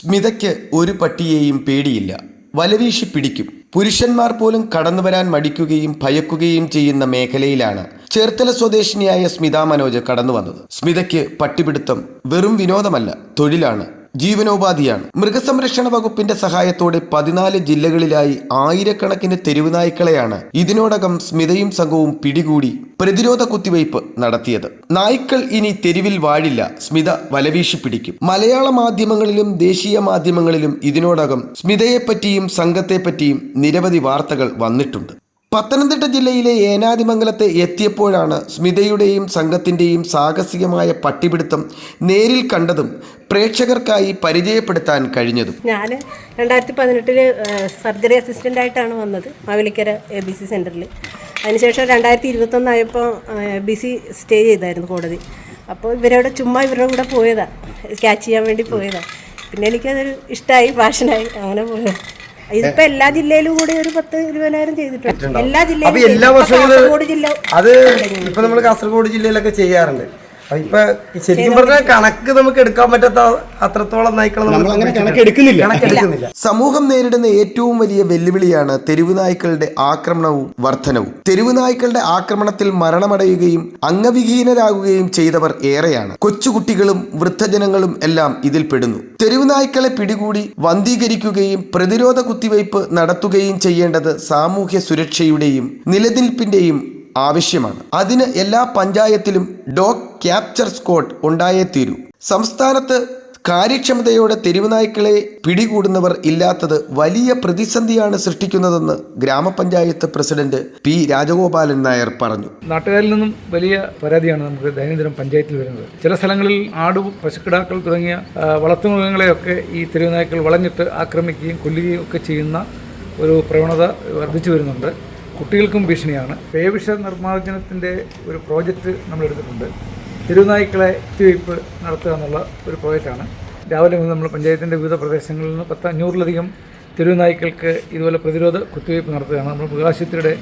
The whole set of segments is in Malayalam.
സ്മിതയ്ക്ക് ഒരു പട്ടിയെയും പേടിയില്ല. വലവീശി പിടിക്കും. പുരുഷന്മാർ പോലും കടന്നു വരാൻ മടിക്കുകയും ഭയക്കുകയും ചെയ്യുന്ന മേഖലയിലാണ് ചേർത്തല സ്വദേശിനിയായ സ്മിത മനോജ് കടന്നു വന്നത് സ്മിതയ്ക്ക് പട്ടിപിടുത്തം വെറും വിനോദമല്ല തൊഴിലാണ്. ജീവനോപാധിയാണ്. മൃഗസംരക്ഷണ വകുപ്പിന്റെ സഹായത്തോടെ പതിനാല് ജില്ലകളിലായി ആയിരക്കണക്കിന് തെരുവ് നായ്ക്കളെയാണ് ഇതിനോടകം സ്മിതയും സംഘവും പിടികൂടി പ്രതിരോധ കുത്തിവയ്പ് നടത്തിയത്. നായ്ക്കൾ ഇനി തെരുവിൽ വാഴില്ല സ്മിത വലവീശി പിടിക്കും. മലയാള മാധ്യമങ്ങളിലും ദേശീയ മാധ്യമങ്ങളിലും ഇതിനോടകം സ്മിതയെപ്പറ്റിയും സംഘത്തെപ്പറ്റിയും നിരവധി വാർത്തകൾ വന്നിട്ടുണ്ട്. പത്തനംതിട്ട ജില്ലയിലെ ഏനാതിമംഗലത്ത് എത്തിയപ്പോഴാണ് സ്മിതയുടെയും സംഘത്തിന്റെയും സാഹസികമായ പട്ടിപിടുത്തം നേരിൽ കണ്ടതും പ്രേക്ഷകർക്കായി പരിചയപ്പെടുത്താൻ കഴിഞ്ഞതും. ഞാൻ രണ്ടായിരത്തി പതിനെട്ടിൽ സർജറി അസിസ്റ്റന്റ് ആയിട്ടാണ് വന്നത് മാവേലിക്കര എ ബി സി സെന്ററിൽ അതിനുശേഷം രണ്ടായിരത്തി ഇരുപത്തൊന്നായപ്പോൾ ബി സി സ്റ്റേ ചെയ്തായിരുന്നു കോടതി. അപ്പോൾ ഇവരവിടെ ചുമ്മാ ഇവരുടെ കൂടെ പോയതാണ് ക്യാച്ച് ചെയ്യാൻ വേണ്ടി പോയതാണ് പിന്നെ എനിക്കതൊരു ഇഷ്ടമായി പാഷനായി അങ്ങനെ പോയത്. ഇതിപ്പോ എല്ലാ ജില്ലയിലും കൂടി ഒരു പത്ത് ഇരുപതിനായിരം ചെയ്തിട്ടുണ്ട്. എല്ലാ ജില്ലയിലും എല്ലാ വർഷവും ജില്ല അത് ഇപ്പൊ നമ്മൾ കാസർഗോഡ് ജില്ലയിലൊക്കെ ചെയ്യാറുണ്ട്. ഇപ്പൊ ശരിക്കും പറഞ്ഞാൽ കണക്ക് നമുക്ക് എടുക്കാൻ പറ്റാത്ത അത്രത്തോളം നായ്ക്കളെ സമൂഹം നേരിടുന്ന ഏറ്റവും വലിയ വെല്ലുവിളിയാണ് തെരുവ് നായ്ക്കളുടെ ആക്രമണവും വർധനവും. തെരുവ് നായ്ക്കളുടെ ആക്രമണത്തിൽ മരണമടയുകയും അംഗവിഹീനരാകുകയും ചെയ്തവർ ഏറെയാണ്. കൊച്ചുകുട്ടികളും വൃദ്ധജനങ്ങളും എല്ലാം ഇതിൽ പെടുന്നു. തെരുവ് നായ്ക്കളെ പിടികൂടി വന്ധീകരിക്കുകയും പ്രതിരോധ കുത്തിവയ്പ് നടത്തുകയും ചെയ്യേണ്ടത് സാമൂഹ്യ സുരക്ഷയുടെയും നിലനിൽപ്പിന്റെയും ആവശ്യമാണ്. അതിന് എല്ലാ പഞ്ചായത്തിലും ഡോഗ് ക്യാപ്ചർ സ്ക്വാഡ് ഉണ്ടായേ തീരൂ. സംസ്ഥാനത്ത് കാര്യക്ഷമതയോടെ തെരുവുനായ്ക്കളെ പിടികൂടുന്നവർ ഇല്ലാത്തത് വലിയ പ്രതിസന്ധിയാണ് സൃഷ്ടിക്കുന്നതെന്ന് ഗ്രാമപഞ്ചായത്ത് പ്രസിഡന്റ് പി. രാജഗോപാലൻ നായർ പറഞ്ഞു. നാട്ടുകാരിൽ നിന്നും വലിയ പരാതിയാണ് നമുക്ക് ദൈനംദിനം പഞ്ചായത്തിൽ വരുന്നത്. ചില സ്ഥലങ്ങളിൽ ആടും പശുക്കിടാക്കൾ തുടങ്ങിയ വളർത്തുമൃഗങ്ങളെയൊക്കെ ഈ തെരുവുനായ്ക്കൾ വളഞ്ഞിട്ട് ആക്രമിക്കുകയും കൊല്ലുകയും ഒക്കെ ചെയ്യുന്ന ഒരു പ്രവണത വർദ്ധിച്ചു വരുന്നുണ്ട്. കുട്ടികൾക്കും ഭീഷണിയാണ്. പേവിഷ നിർമ്മാർജനത്തിന്റെ ഒരു പ്രോജക്റ്റ് നമ്മൾ എടുത്തിട്ടുണ്ട് തെരുവുനായ്ക്കളെ കുത്തിവയ്പ്പ് നടത്തുക എന്നുള്ള ഒരു പ്രോജക്റ്റാണ്. രാവിലെ മുതൽ നമ്മൾ പഞ്ചായത്തിന്റെ വിവിധ പ്രദേശങ്ങളിൽ നിന്ന് പത്ത് അഞ്ഞൂറിലധികം തെരുവുനായ്ക്കൾക്ക് ഇതുപോലെ പ്രതിരോധ കുത്തിവയ്പ് നടത്തുകയാണ്. നമ്മൾ മൃഗാശുപത്രിയുടെ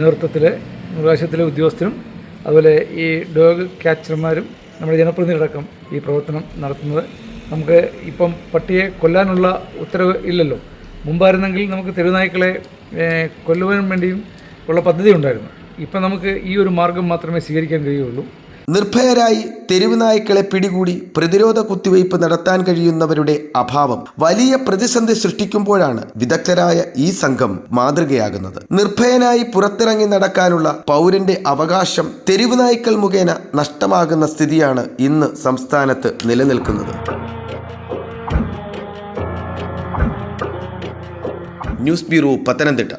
നേതൃത്വത്തിൽ മൃഗാശുപത്രിയിലെ ഉദ്യോഗസ്ഥരും അതുപോലെ ഈ ഡോഗ് ക്യാച്ചർമാരും നമ്മുടെ ജനപ്രതിനിധിയടക്കം ഈ പ്രവർത്തനം നടത്തുന്നത്. നമുക്ക് ഇപ്പം പട്ടിയെ കൊല്ലാനുള്ള ഉത്തരവ് ഇല്ലല്ലോ. മുമ്പായിരുന്നെങ്കിൽ നമുക്ക് തെരുവുനായ്ക്കളെ കൊല്ലുവാനും വേണ്ടിയും ഉള്ള പദ്ധതി ഉണ്ടായിരുന്നു. ഇപ്പം നമുക്ക് ഈ ഒരു മാർഗം മാത്രമേ സ്വീകരിക്കാൻ കഴിയുള്ളൂ. നിർഭയരായി തെരുവ് നായ്ക്കളെ പിടികൂടി പ്രതിരോധ കുത്തിവയ്പ് നടത്താൻ കഴിയുന്നവരുടെ അഭാവം വലിയ പ്രതിസന്ധി സൃഷ്ടിക്കുമ്പോഴാണ് വിദഗ്ധരായ ഈ സംഘം മാതൃകയാകുന്നത്. നിർഭയനായി പുറത്തിറങ്ങി നടക്കാനുള്ള പൗരന്റെ അവകാശം തെരുവ് നായ്ക്കൾ മുഖേന നഷ്ടമാകുന്ന സ്ഥിതിയാണ് ഇന്ന് സംസ്ഥാനത്ത് നിലനിൽക്കുന്നത്. News bureau Pathanamthitta.